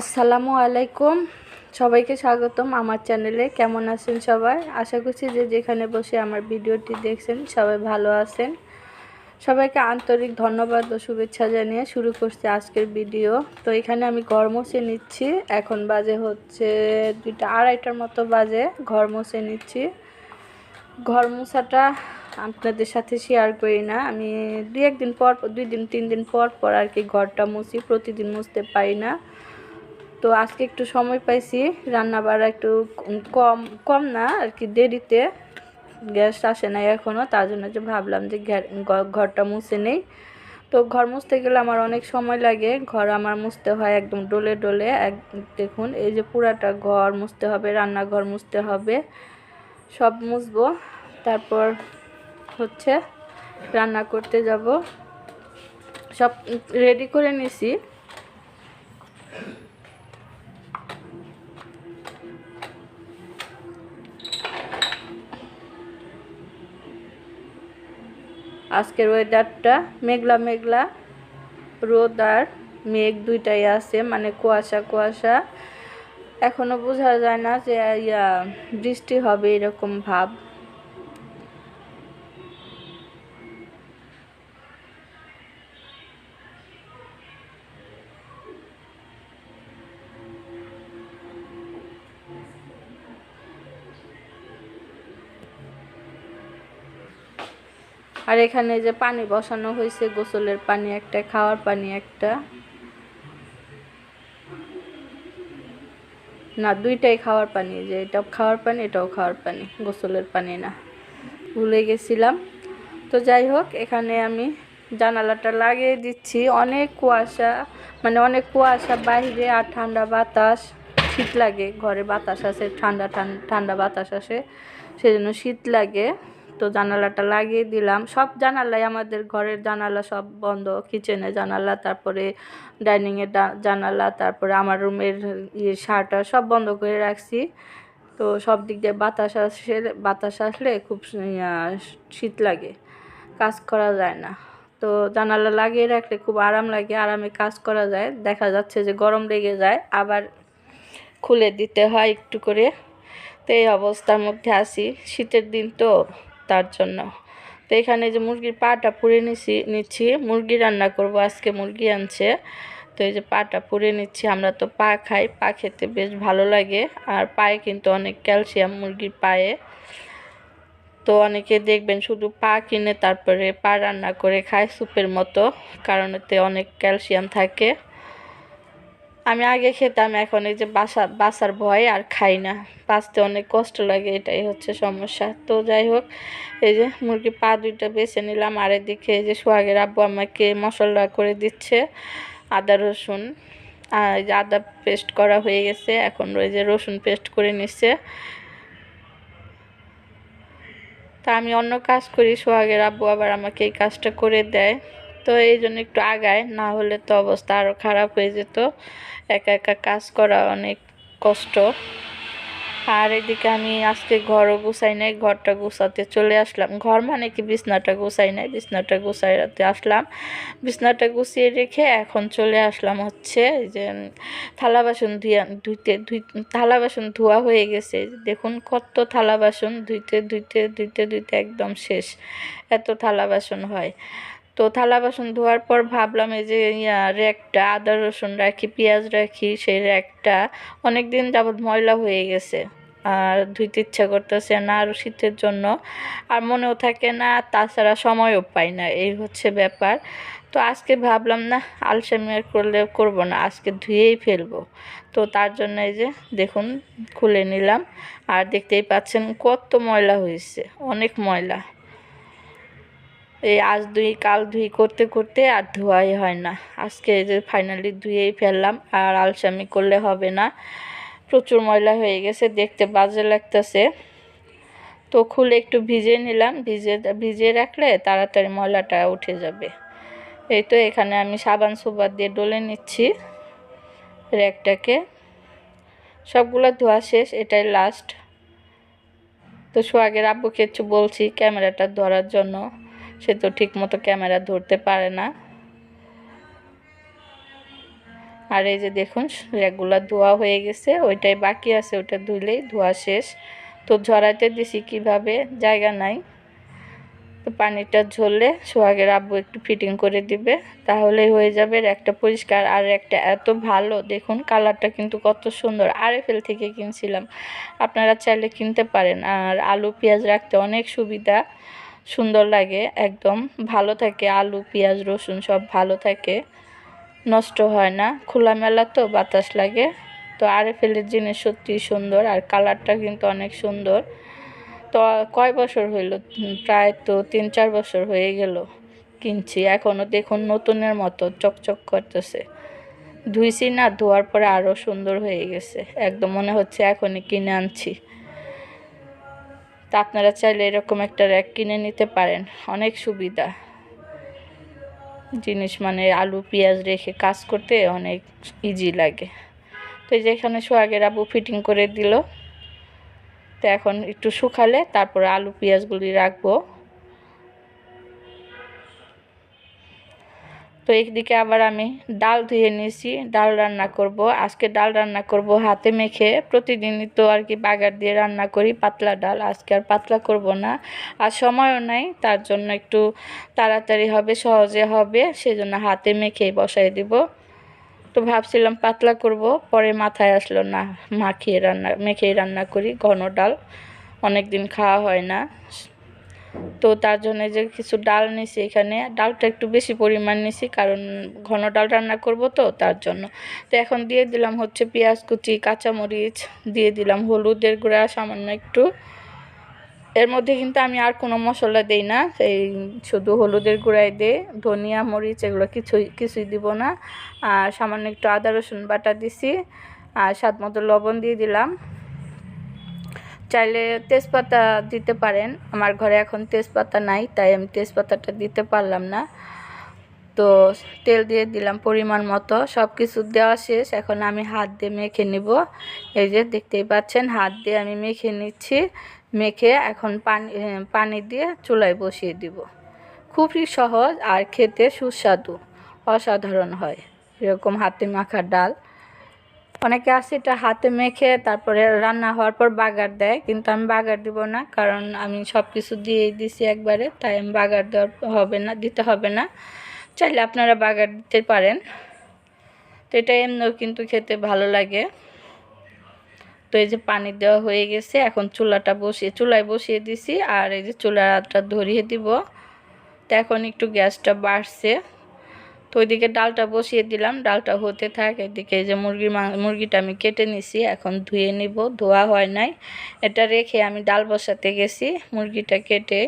আসসালামু আলাইকুম। সবাইকে স্বাগতম আমার চ্যানেলে। কেমন আছেন সবাই? আশা করছি যে যেখানে বসে আমার ভিডিওটি দেখছেন, সবাই ভালো আছেন। সবাইকে আন্তরিক ধন্যবাদ ও শুভেচ্ছা জানিয়ে শুরু করছি আজকের ভিডিও। তো এখানে আমি ঘর মুছে নিচ্ছি। এখন বাজে হচ্ছে দুইটা, আড়াইটার মতো বাজে। ঘর মুছে নিচ্ছি। ঘর মোছাটা আপনাদের সাথে শেয়ার করি না। আমি দুই একদিন পর, দুই দিন, তিন দিন পর পর আর কি ঘরটা মুছি, প্রতিদিন মুছতে পারি না। তো আজকে একটু সময় পাইছি, রান্না বাড়া একটু কম কম না, আর কি দেরিতে। গ্যাস আসে নাই এখনও তার জন্য যে ভাবলাম যে ঘরটা মুছে নেই। তো ঘর মুছতে গেলে আমার অনেক সময় লাগে, ঘর আমার মুছতে হয় একদম ডোলে ডলে। এক, দেখুন, এই যে পুরাটা ঘর মুছতে হবে, রান্নাঘর মুছতে হবে, সব মুছবো। তারপর হচ্ছে, রান্না করতে যাব। সব রেডি করে নিছি। আজকের ওয়েদারটা মেঘলা মেঘলা, রোদ আর মেঘ দুইটাই আছে মানে কুয়াশা কুয়াশা। এখনও বোঝা যায় না যে, ইয়া, বৃষ্টি হবে এরকম ভাব। আর এখানে যে পানি বসানো হয়েছে, গোসলের পানি একটা, খাওয়ার পানি একটা। না, দুইটাই খাওয়ার পানি যে এটাও খাওয়ার পানি, এটাও খাওয়ার পানি, গোসলের পানি না। ভুলে গেছিলাম। তো যাই হোক, এখানে আমি জানালাটা লাগিয়ে দিচ্ছি। অনেক কুয়াশা মানে অনেক কুয়াশা, বাইরে আর ঠান্ডা বাতাস শীত লাগে। ঘরে বাতাস আসে, ঠান্ডা ঠান্ডা বাতাস আসে, সেজন্য শীত লাগে। তো জানালাটা লাগিয়ে দিলাম। সব জানালাই আমাদের ঘরের জানালা সব বন্ধ কিচেনে জানালা, তারপরে ডাইনিংয়ের জানালা, তারপরে আমার রুমের ইয়ে শার্টার সব বন্ধ করে রাখছি। তো সব দিক দিয়ে বাতাস আসে, বাতাস আসলে খুব শীত লাগে, কাজ করা যায় না। তো জানালা লাগিয়ে রাখলে খুব আরাম লাগে, আরামে কাজ করা যায়। দেখা যাচ্ছে যে গরম লেগে যায়, আবার খুলে দিতে হয় একটু করে। তো এই অবস্থার মধ্যে আছি। শীতের দিন তো তার জন্য। তো এখানে যে মুরগির পাটা পুড়ে নিছি, নিচ্ছি। মুরগি রান্না করব, আজকে মুরগি আনছে। তো এই যে পাটা পুড়ে নিচ্ছি, আমরা তো পা খাই, পা খেতে বেশ ভালো লাগে। আর পায়ে কিন্তু অনেক ক্যালসিয়াম মুরগির পায়ে। তো অনেকে দেখবেন শুধু পা কিনে তারপরে পা রান্না করে খায়, স্যুপের মতো। কারণ এতে অনেক ক্যালসিয়াম থাকে। আমি আগে খেতাম, এখন এই যে বাসা, বাসার ভয় আর খাই না। বাঁচতে অনেক কষ্ট লাগে, এটাই হচ্ছে সমস্যা। তো যাই হোক, এই যে মুরগি পা দুইটা বেছে নিলাম, আর এদিকে এই যে সোহাগের আব্বু আমাকে মশলা করে দিচ্ছে আদা, রসুন। আর এই যে আদা পেস্ট করা হয়ে গেছে, এখন ওই যে রসুন পেস্ট করে নিচ্ছে। তা আমি অন্য কাজ করি, সোহাগের আব্বু আবার আমাকে এই কাজটা করে দেয়। তো এই জন্য একটু আগায়, না হলে তো অবস্থা আরও খারাপ হয়ে যেত। একা একা কাজ করা অনেক কষ্ট। আর এদিকে আমি আজকে ঘরও গুছাই নাই, ঘরটা গুছাতে চলে আসলাম। ঘর মানে কি? বিছনাটা গুছাই নাই, বিছনাটা গুছাইতে আসলাম। বিছনাটা গুছিয়ে রেখে এখন চলে আসলাম হচ্ছে যে থালা বাসন ধুয়া ধুইতে, ধুই, থালা বাসন ধোয়া হয়ে গেছে। দেখুন কত থালা বাসন ধুইতে ধুইতে ধুইতে ধুইতে একদম শেষ। এত থালা বাসন হয়। তো থালা বাসন ধোয়ার পর ভাবলাম এই যে র্যাকটা, আদা, রসুন রাখি, পেঁয়াজ রাখি, সেই র্যাকটা অনেক দিন যাবৎ ময়লা হয়ে গেছে। আর ধুইতে ইচ্ছা করতেছে না আর শীতের জন্য। আর মনেও থাকে না, তাছাড়া সময়ও পাই না, এই হচ্ছে ব্যাপার। তো আজকে ভাবলাম, না আলসামি আর করলে করব না, আজকে ধুয়েই ফেলব। তো তার জন্য এই যে, দেখুন, খুলে নিলাম। আর দেখতেই পাচ্ছেন কত ময়লা হয়েছে, অনেক ময়লা। এই আজ ধুই কাল ধুই করতে করতে আর ধোয়াই হয় না। আজকে যে ফাইনালি ধুয়েই ফেললাম, আর আলসামি করলে হবে না। প্রচুর ময়লা হয়ে গেছে, দেখতে বাজে লাগতেছে। তো খুলে একটু ভিজিয়ে নিলাম, ভিজে, ভিজিয়ে রাখলে তাড়াতাড়ি ময়লাটা উঠে যাবে। এই তো এখানে আমি সাবান সুবাদ দিয়ে ডলে নিচ্ছি র্যাকটাকে। সবগুলো ধোয়া শেষ, এটাই লাস্ট তো সোহাগের আব্বুকে একটু বলছি ক্যামেরাটা ধরার জন্য। সে তো ঠিক মতো ক্যামেরা ধরতে পারে না। আর এই যে দেখুন, রেগুলার ধোয়া হয়ে গেছে, ওইটাই বাকি আছে, ওটা ধুলেই ধোয়া শেষ। তো ঝরাইতে দিছি কীভাবে? জায়গা নাই। তো পানিটা ঝরলে সোহাগের আব্বু একটু ফিটিং করে দিবে তাহলে হয়ে যাবে। একটা পরিষ্কার, আর একটা এত ভালো, দেখুন কালারটা কিন্তু কত সুন্দর। আর আরএফএল থেকে কিনছিলাম। আপনারা চাইলে কিনতে পারেন। আর আলু, পেঁয়াজ রাখতে অনেক সুবিধা। সুন্দর লাগে, একদম ভালো থাকে, আলু, পেঁয়াজ, রসুন সব ভালো থাকে, নষ্ট হয় না, খোলামেলা তো, বাতাস লাগে। তো আরএফএলের জিনিস সত্যি সুন্দর, আর কালারটা কিন্তু অনেক সুন্দর। তো কয় বছর হইল? প্রায় তো তিন চার বছর হয়ে গেল কিনছি এখনও দেখুন নতুনের মতো চকচক করতেছে। ধুইছি না, ধোয়ার পরে আরও সুন্দর হয়ে গেছে, একদম মনে হচ্ছে এখনই কিনে আনছি। তা আপনারা চাইলে এরকম একটা র্যাক কিনে নিতে পারেন। অনেক সুবিধা। জিনিস মানে আলু, পেঁয়াজ রেখে কাজ করতে অনেক ইজি লাগে। তো এই যে এখানে সোহাগের আবু ফিটিং করে দিল। তো এখন একটু শুকালে তারপরে আলু, পেঁয়াজগুলি রাখব। তো একদিকে আবার আমি ডাল ধুয়ে নিয়েছি, ডাল রান্না করব। আজকে ডাল রান্না করব হাতে মেখে। প্রতিদিনই তো আর কি বাগার দিয়ে রান্না করি, পাতলা ডাল। আজকে আর পাতলা করব না। আর সময়ও নাই, তার জন্য একটু তাড়াতাড়ি হবে, সহজে হবে, সেজন্য হাতে মেখেই বসাই দিব। তো ভাবছিলাম পাতলা করব, পরে মাথায় আসলো না, মাখিয়ে রান্না, মেখেই রান্না করি, ঘন ডাল। অনেক দিন খাওয়া হয় না। তো তার জন্য যে কিছু ডাল নিছি এখানে, ডালটা একটু বেশি পরিমাণ নিছি, কারণ ঘন ডাল রান্না করব তো তার জন্য। তো এখন দিয়ে দিলাম হচ্ছে পেঁয়াজ কুচি, কাঁচামরিচ, দিয়ে দিলাম হলুদের গুঁড়া সামান্য একটু। এর মধ্যে কিন্তু আমি আর কোনো মশলা দেই না, এই শুধু হলুদের গুঁড়াই দিয়ে ধনিয়া, মরিচ এগুলো কিছুই কিছুই দিব না। আর সামান্য একটু আদা রসুন বাটা দিছি, আর স্বাদ মতো লবণ দিয়ে দিলাম। চাইলে তেজপাতা দিতে পারেন। আমার ঘরে এখন তেজপাতা নাই, তাই আমি তেজপাতাটা দিতে পারলাম না। তো তেল দিয়ে দিলাম পরিমাণ মতো সব কিছু দেওয়া শেষ। এখন আমি হাত দিয়ে মেখে নিব। এই যে দেখতেই পাচ্ছেন, হাত দিয়ে আমি মেখে নিচ্ছি। মেখে এখন পানি পানি দিয়ে চুলায় বসিয়ে দিব। খুবই সহজ আর খেতে সুস্বাদু, অসাধারণ হয়। এরকম হাতে মাখা ডাল। অনেকে আছে এটা হাতে মেখে তারপরে রান্না হওয়ার পর বাগার দেয়, কিন্তু আমি বাগার দিব না, কারণ আমি সব কিছু দিয়েই দিছি একবারে, তাই আমি বাগার দেওয়ার হবে না, দিতে হবে না। চাইলে আপনারা বাগার দিতে পারেন। তো এটা এমনিও কিন্তু খেতে ভালো লাগে। তো এই যে পানি দেওয়া হয়ে গেছে, এখন চুলাটা বসিয়ে, চুলায় বসিয়ে দিছি, আর এই যে চুলাটা ধরিয়ে দিব। তো এখন একটু গ্যাসটা বাড়ছে। তো ওইদিকে ডালটা বসিয়ে দিলাম। ডালটা হতে থাক, এদিকে যে মুরগির মুরগিটা আমি কেটে নিছি, এখন ধুয়ে নিব। ধোয়া হয় নাই। এটা রেখে আমি ডাল বসাতে গেছি, মুরগিটা কেটে।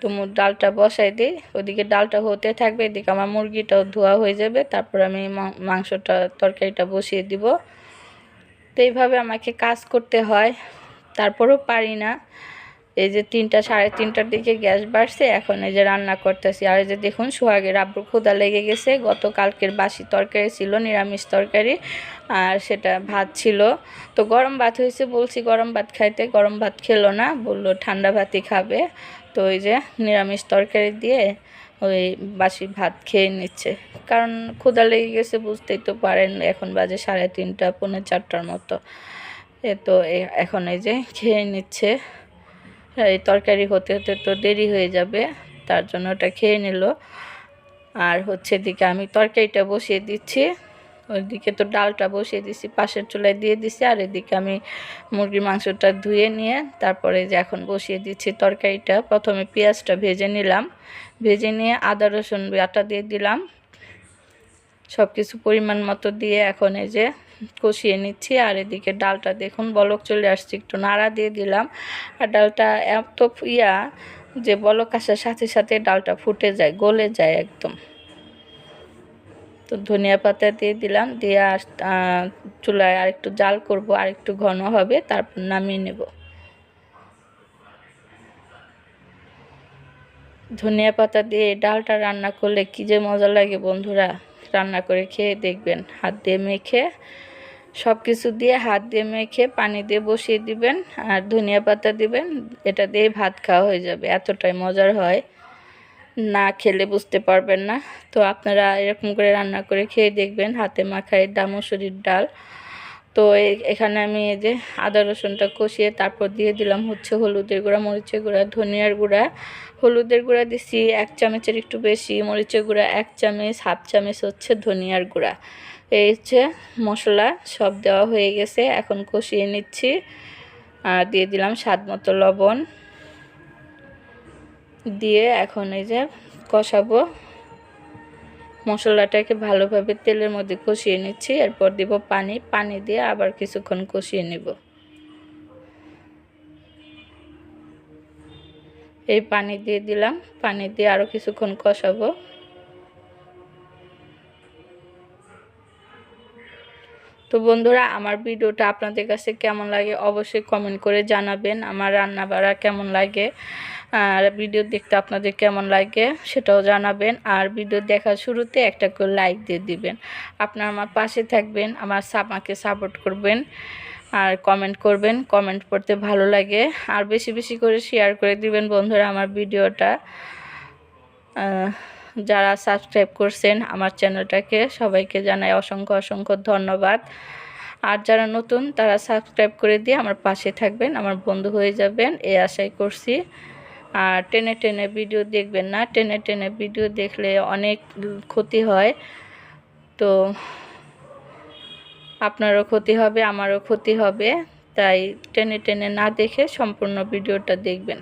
তো ডালটা বসাই দিই। ওদিকে ডালটা হতে থাকবে, এদিকে আমার মুরগিটাও ধোয়া হয়ে যাবে। তারপর আমি মাংসটা, তরকারিটা বসিয়ে দিব। তো এইভাবে আমাকে কাজ করতে হয়। তারপরেও পারি না। এই যে তিনটা, সাড়ে তিনটার দিকে গ্যাস বাড়ছে, এখন এই যে রান্না করতেছি। আর এই যে দেখুন, সোহাগের আব্রু ক্ষুদা লেগে গেছে। গত কালকের বাসি তরকারি ছিল, নিরামিষ তরকারি, আর সেটা ভাত ছিল। তো গরম ভাত হয়েছে বলছি, গরম ভাত খাইতে। গরম ভাত খেলো না, বলল ঠান্ডা ভাতই খাবে। তো ওই যে নিরামিষ তরকারি দিয়ে ওই বাসি ভাত খেয়ে নিচ্ছে। কারণ ক্ষুদা লেগে গেছে বুঝতেই তো পারেন, এখন বাজে সাড়ে তিনটা, পৌনে চারটার মতো। এ তো এখন এই যে খেয়ে নিচ্ছে। তরকারি হতে হতে তো দেরি হয়ে যাবে, তার জন্য ওটা খেয়ে নিল। আর হচ্ছে দিকে আমি তরকারিটা বসিয়ে দিচ্ছি, ওইদিকে তো ডালটা বসিয়ে দিছি, পাশের চুলায় দিয়ে দিছি, আর এদিকে আমি মুরগির মাংসটা ধুয়ে নিয়ে তারপরে যে এখন বসিয়ে দিচ্ছি তরকারিটা, প্রথমে পেঁয়াজটা ভেজে নিলাম, ভেজে নিয়ে আদা, রসুন বাটা দিয়ে দিলাম। সব কিছু পরিমাণ মতো দিয়ে এখন এই যে কষিয়ে নিচ্ছি আর এদিকে ডালটা দেখুন বলক চলে আসছে, একটু নাড়া দিয়ে দিলাম। আর ডালটা এত ইয়া যে বলক আসার সাথে সাথে ডালটা ফুটে যায়, গলে যায় একদম। তো ধনিয়া পাতা দিয়ে দিলাম, দিয়ে আর চুলায় আর একটু জাল করব আর একটু ঘন হবে, তারপর নামিয়ে নেব। ধনিয়া পাতা দিয়ে ডালটা রান্না করলে কী যে মজা লাগে বন্ধুরা, রান্না করে খেয়ে দেখবেন। হাত দিয়ে মেখে সব কিছু দিয়ে হাত দিয়ে মেখে পানি দিয়ে বসিয়ে দিবেন আর ধনিয়া পাতা দিবেন, এটা দিয়ে ভাত খাওয়া হয়ে যাবে। এতটাই মজার হয়। না খেলে বুঝতে পারবেন না। তো আপনারা এরকম করে রান্না করে খেয়ে দেখবেন, হাতে মাখায় দামসুরির ডাল। তো এখানে আমি এই যে আদা রসুনটা কষিয়ে তারপর দিয়ে দিলাম হচ্ছে হলুদের গুঁড়া, মরিচের গুঁড়া, ধনিয়ার গুঁড়া। হলুদের গুঁড়া দিছি এক চামচের একটু বেশি, মরিচের গুঁড়া এক চামচ, হাফ চামচ হচ্ছে ধনিয়ার গুঁড়া। এই হচ্ছে মশলা সব দেওয়া হয়ে গেছে, এখন কষিয়ে নিচ্ছি। আর দিয়ে দিলাম স্বাদ মতো লবণ। দিয়ে এখন এই যে কষাবো। মশলাটাকে ভালোভাবে তেলের মধ্যে কষিয়ে নিচ্ছি, এরপর দিব পানি। পানি দিয়ে আবার কিছুক্ষণ কষিয়ে নিব। এই পানি দিয়ে দিলাম। পানি দিয়ে আরও কিছুক্ষণ কষাবো। তো বন্ধুরা, আমার ভিডিওটা আপনাদের কাছে কেমন লাগে অবশ্যই কমেন্ট করে জানাবেন। আমার রান্না বাড়া কেমন লাগে? আর ভিডিও দেখতে আপনাদের কেমন লাগে সেটাও জানাবেন। আর ভিডিও দেখার শুরুতে একটা করে লাইক দিয়ে দিবেন। আপনার আমার পাশে থাকবেন, আমার আমাকে সাপোর্ট করবেন আর কমেন্ট করবেন। কমেন্ট পড়তে ভালো লাগে। আর বেশি বেশি করে শেয়ার করে দিবেন বন্ধুরা আমার ভিডিওটা। যারা সাবস্ক্রাইব করছেন আমার চ্যানেলটাকে সবাইকে জানাই অসংখ্য অসংখ্য ধন্যবাদ। আর যারা নতুন, তারা সাবস্ক্রাইব করে দিয়ে আমার পাশে থাকবেন, আমার বন্ধু হয়ে যাবেন এই আশাই করছি। আর টেনে টেনে ভিডিও দেখবেন না। টেনে টেনে ভিডিও দেখলে অনেক ক্ষতি হয়। তো আপনারও ক্ষতি হবে, আমারও ক্ষতি হবে। তাই টেনে টেনে না দেখে সম্পূর্ণ ভিডিওটা দেখবেন।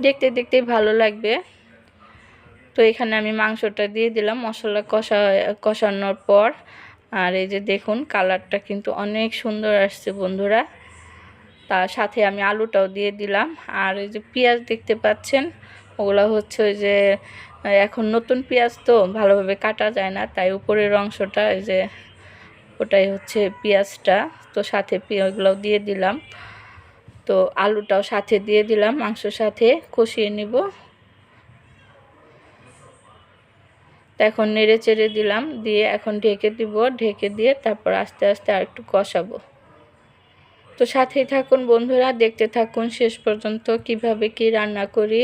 দেখতে দেখতেই ভালো লাগবে। তো এখানে আমি মাংসটা দিয়ে দিলাম, মশলা কষা, কষানোর পর। আর এই যে দেখুন, কালারটা কিন্তু অনেক সুন্দর আসছে বন্ধুরা। তার সাথে আমি আলুটাও দিয়ে দিলাম। আর এই যে পেঁয়াজ দেখতে পাচ্ছেন, ওগুলো হচ্ছে ওই যে, এখন নতুন পেঁয়াজ তো ভালোভাবে কাটা যায় না, তাই উপরের অংশটা এই যে, ওটাই হচ্ছে পেঁয়াজটা। তো সাথে পেঁয়াজগুলোও দিয়ে দিলাম। তো আলুটাও সাথে দিয়ে দিলাম, মাংসর সাথে কষিয়ে নিব। এখন নেড়ে চেড়ে দিলাম, দিয়ে এখন ঢেকে দিব, ঢেকে দিয়ে তারপর আস্তে আস্তে আর একটু কষাবো। তো সাথেই থাকুন বন্ধুরা, দেখতে থাকুন শেষ পর্যন্ত কীভাবে কি রান্না করি।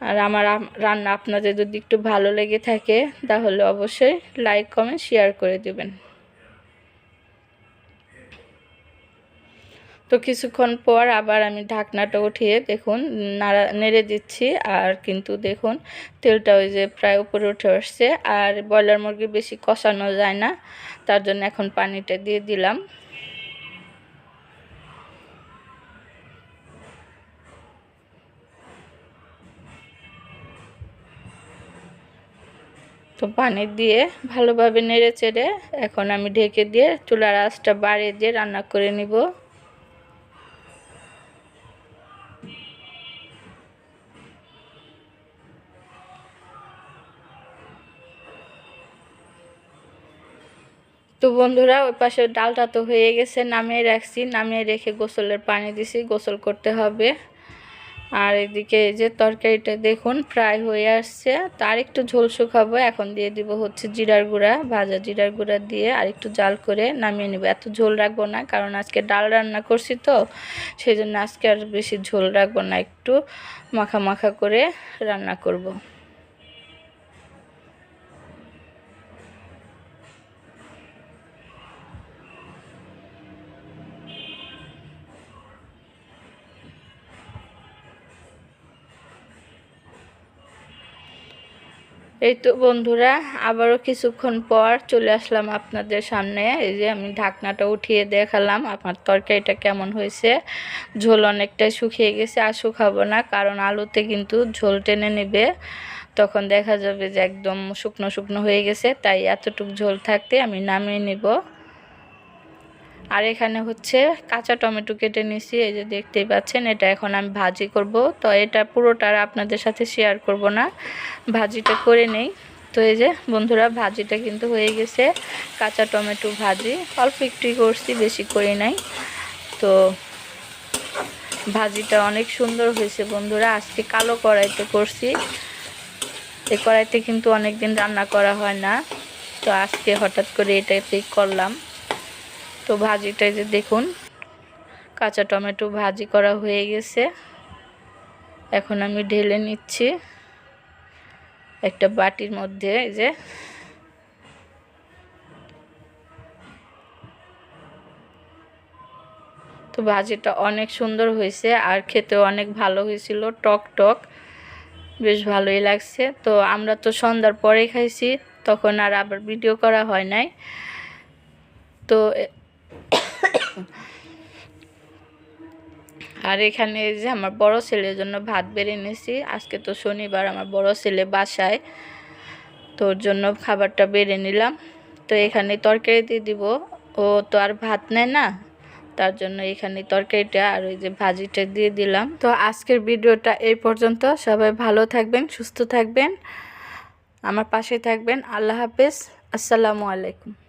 আর আমার রান্না আপনাদের যদি একটু ভালো লেগে থাকে, তাহলে অবশ্যই লাইক কমেন্ট শেয়ার করে দেবেন। তো কিছুক্ষণ পর আবার আমি ঢাকনাটা উঠিয়ে দেখুন, নাড়া নেড়ে দিচ্ছি। আর কিন্তু দেখুন, তেলটা ওই যে প্রায় উপরে উঠে আসছে। আর ব্রয়লার মুরগি বেশি কষানো যায় না, তার জন্য এখন পানিটা দিয়ে দিলাম। তো পানি দিয়ে ভালোভাবে নেড়ে চেড়ে এখন আমি ঢেকে দিয়ে চুলার আঁচটা বাড়িয়ে দিয়ে রান্না করে নিব। তো বন্ধুরা, ওই পাশে ডালটা তো হয়ে গেছে, নামিয়ে রাখছি। নামিয়ে রেখে গোসলের পানি দিছি, গোসল করতে হবে। আর এদিকে এই যে তরকারিটা দেখুন ফ্রাই হয়ে আসছে তার একটু ঝোল শুকাবো, এখন দিয়ে দিব হচ্ছে জিরার গুঁড়া, ভাজা জিরার গুঁড়া দিয়ে আর একটু জাল করে নামিয়ে নেব এত ঝোল রাখব না, কারণ আজকে ডাল রান্না করছি তো সেই জন্য আজকে আর বেশি ঝোল রাখব না, একটু মাখা মাখা করে রান্না করব। এই তো বন্ধুরা, আবারও কিছুক্ষণ পর চলে আসলাম আপনাদের সামনে। এই যে আমি ঢাকনাটা উঠিয়ে দেখালাম, আমার তরকারিটা কেমন হয়েছে। ঝোল অনেকটাই শুকিয়ে গেছে, আর শুকাবো না, কারণ আলুতে কিন্তু ঝোল টেনে নেবে। তখন দেখা যাবে যে একদম শুকনো শুকনো হয়ে গেছে, তাই এতটুক ঝোল থাকতে আমি নামিয়ে নিব। আর এখানে হচ্ছে কাঁচা টমেটো কেটে নিয়েছি, এই যে দেখতেই পাচ্ছেন, এটা এখন আমি ভাজি করব। তো এটা পুরোটা আর আপনাদের সাথে শেয়ার করব না, ভাজিটা করে নেই। তো এই যে বন্ধুরা, ভাজিটা কিন্তু হয়ে গেছে, কাঁচা টমেটো ভাজি। অল্প একটুই করছি, বেশি করি নাই। তো ভাজিটা অনেক সুন্দর হয়েছে বন্ধুরা, আজকে কালো কড়াইতে করছি। এই কড়াইতে কিন্তু অনেক দিন রান্না করা হয় না। তো আজকে হঠাৎ করে এটাতেই করলাম। তো ভাজিটা যে দেখুন, কাঁচা টমেটো ভাজি করা হয়ে গেছে। এখন আমি ঢেলে নিচ্ছি একটা বাটির মধ্যে, এই যে। তো ভাজিটা অনেক সুন্দর হয়েছে আর খেতেও অনেক ভালো হয়েছিল, টক টক। বেশ ভালোই লাগছে। তো আমরা তো সন্ধ্যার পরে খাইছি, তখন আর আবার ভিডিও করা হয় নাই। তো আর এখানে যে আমার বড় ছেলের জন্য ভাত বেড়ে এনেছি। আজকে তো শনিবার, আমার বড় ছেলে বাসায়। তোর জন্য খাবারটা বেড়ে নিলাম। তো এখানে তরকারি দিয়ে দিব। ও তো আর ভাত নেয় না, তার জন্য এখানে তরকারিটা আর ওই যে ভাজিটা দিয়ে দিলাম। তো আজকের ভিডিওটা এই পর্যন্ত। সবাই ভালো থাকবেন, সুস্থ থাকবেন। আমার পাশে থাকবেন। আল্লাহ হাফেজ। আসসালামু আলাইকুম।